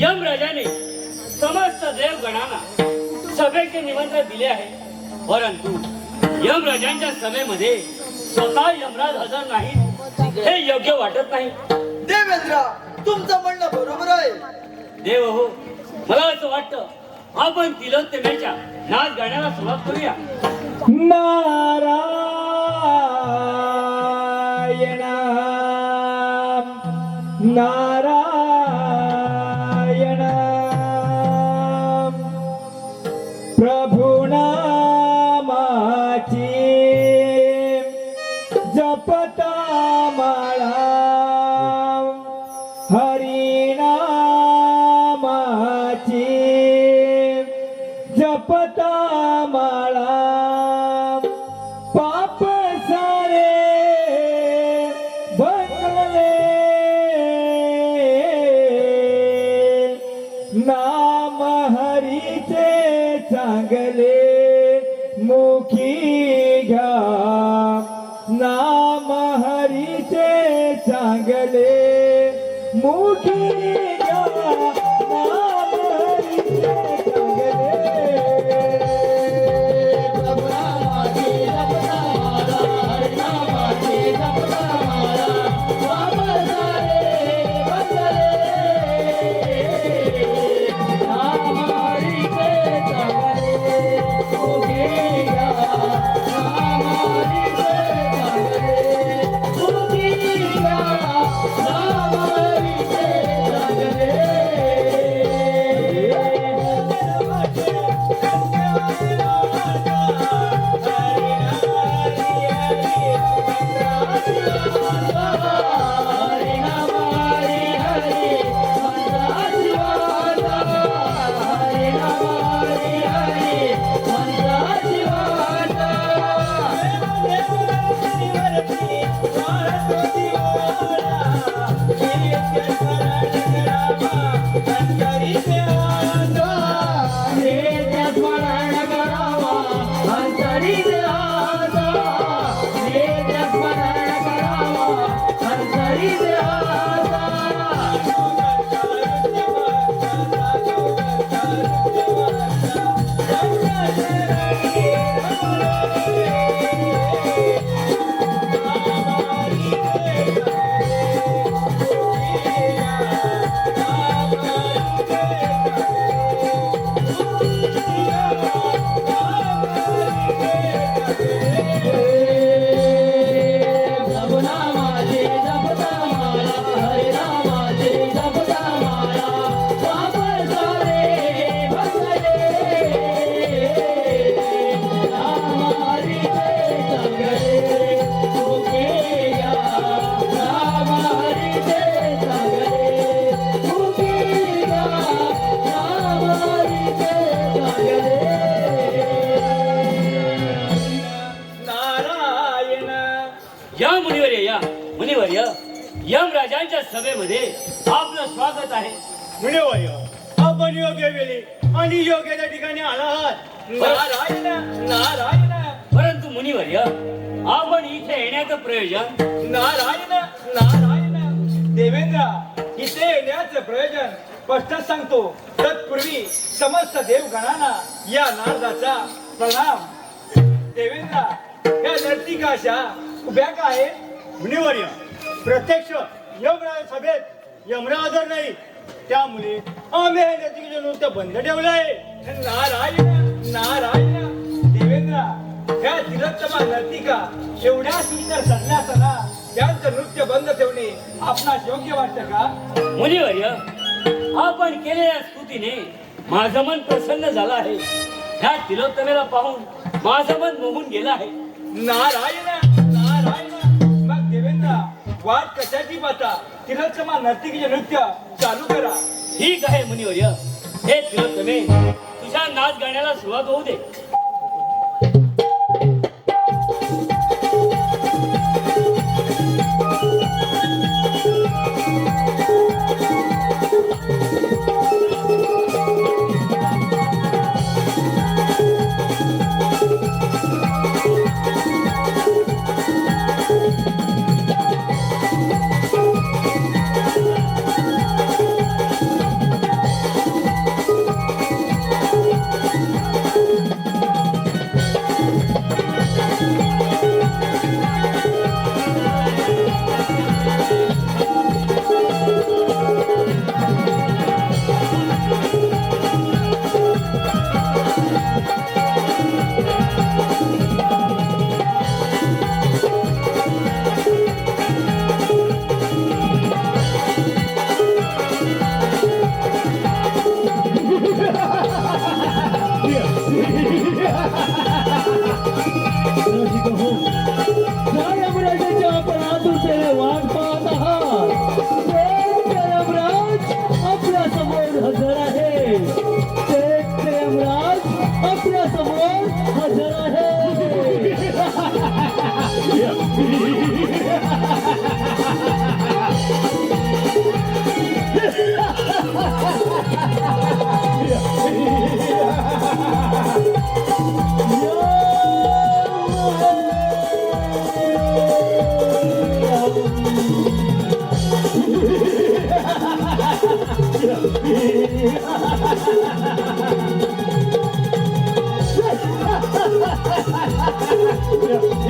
M राजाने समस्त देवगणांना सभेचे निमंत्रण दिले आहे. परंतु यम राजांच्या सभेमध्ये स्वतः यमराज हजर नाही हे योग्य वाटत नाही. देवेंद्र तुमचं म्हणणं बरोबर आहे. देव हो मला असं वाटतं आपण तिलोत्तमेच्या नाच गाण्याला सुरुवात करूया. नारायण! हरि या मुनिवर्य या मुनिवर्य यम राजांच्या सभेमध्ये आपलं स्वागत आहे. मुनिवर्य आपण योग्य वेळी आणि योग्य त्या ठिकाणी आला आहात नारायण नारायण. परंतु मुनिवर्य आपण इथे येण्याचं प्रयोजन नारायण नारायण. देवेंद्र इथे येण्याचं प्रयोजन. स्पष्ट सांगतो तत्पूर्वी समस्त देवगणांना या नारदाचा प्रणाम. देवेंद्र या नर्तिकाशा उभ्या का आहेत मुनिवर्य प्रत्यक्ष यमराज सभेत यमराज हजर नाही त्यामुळे आम्ही हे नृत्य बंद ठेवलं आहे. नारायण नारायण देवेंद्र ह्या तिरत्तमा नर्तिका एवढ्या सुंदर सन्यासाला त्यांचं नृत्य बंद ठेवणे आपणास योग्य वाटतं का? मुनिवर्य आपण केलेल्या स्तुतीने माझं मन प्रसन्न झालं आहे. ह्या तिलोत्तमेला पाहून माझं मन मोहून गेलं आहे. नारायण वाट कशाची पाहता? तिरत्तमा नर्तिकीचे नृत्य चालू करा. ठीक आहे मुनिवर्य. हे तिलोत्तमे तुझ्या नाच गाण्याला सुरुवात होऊ दे. Yeah.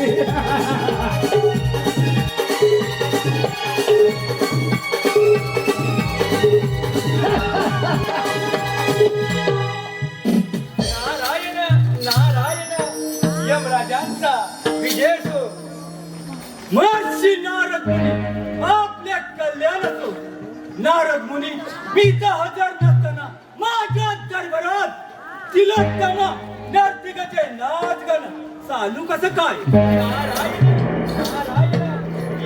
नारायण मुनी आपल्या कल्याण असो नारद मुनी बीजा हजार नसताना माझ्या दरबारात तिलोत्तमा नर्तिकाचे नाच गाणं चालू कसं काय?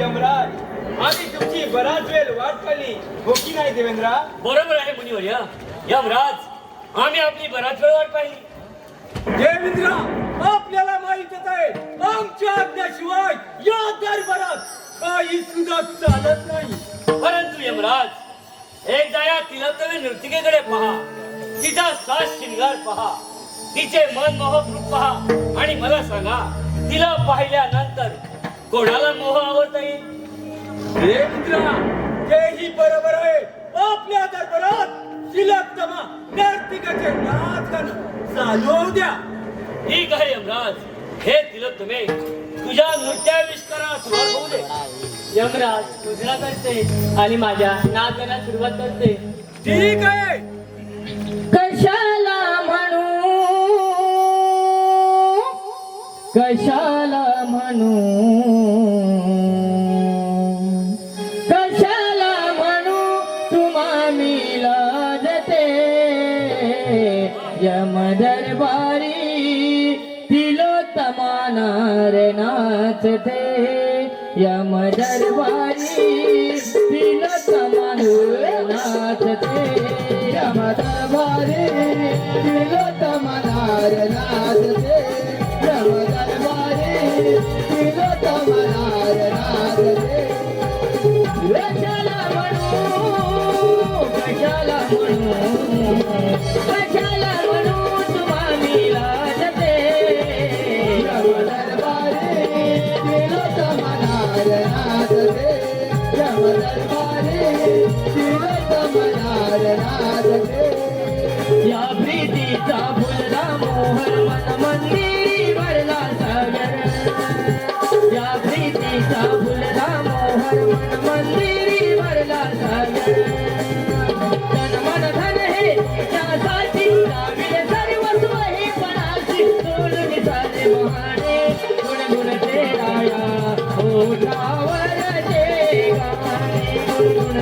यमराज आम्ही तुमची बराच वेळ वाट पाहिली हो की नाही देवेंद्रा? बरोबर आहे मुनिवर्य. यमराज आम्ही आपली बराच वेळ वाट पाहिली. देवेंद्रा आपल्याला माहितच आहे आमच्या आज्ञाशिवाय या दरबारात काही सुद्धा चालत नाही. परंतु यमराज एकदा या तिलोत्तमे नृतिकेकडे पहा. तिचा साज शिंगार पहा. तिचे मनमोहक रूप पहा. आणि मला सांगा तिला पाहिल्यानंतर कोणाला मोह आवडता येईल? देवेंद्रा तेही बरोबर आहे. आपल्या दरबारात तिलोत्तमा नर्तिकाचे नाच गाणं चालू द्या. ठीक आहे यमराज. हे तिलोत्तमे तुझ्या नृत्याविष्काराला सुरुवात होऊ दे. यमराज करते आणि माझ्या नाचाला सुरुवात करते. ठीक आहे कशाला म्हणू? कशाला म्हणू? कशाला म्हणू? तुम्हा मी लाजते. यम दरबारी तिलोत्तमानार नाचते यम दरबारी तिलोत्तमानार नाचते यम दरबारी तिलोत्तमानार नाचते यम दरबारी तिलोत्तमानार नाचते कशाला म्हणू कशाला म्हणू कशाला म्हणू. या प्रीतीचा फुलला मोहर मन मंदिरी भरला सागर. या प्रीतीचा फुलला मोहर मन मंदिरी भरला सागर. तन मन धन हे त्यासाठी लाविले सर्वस्व हे सोडून ते राया.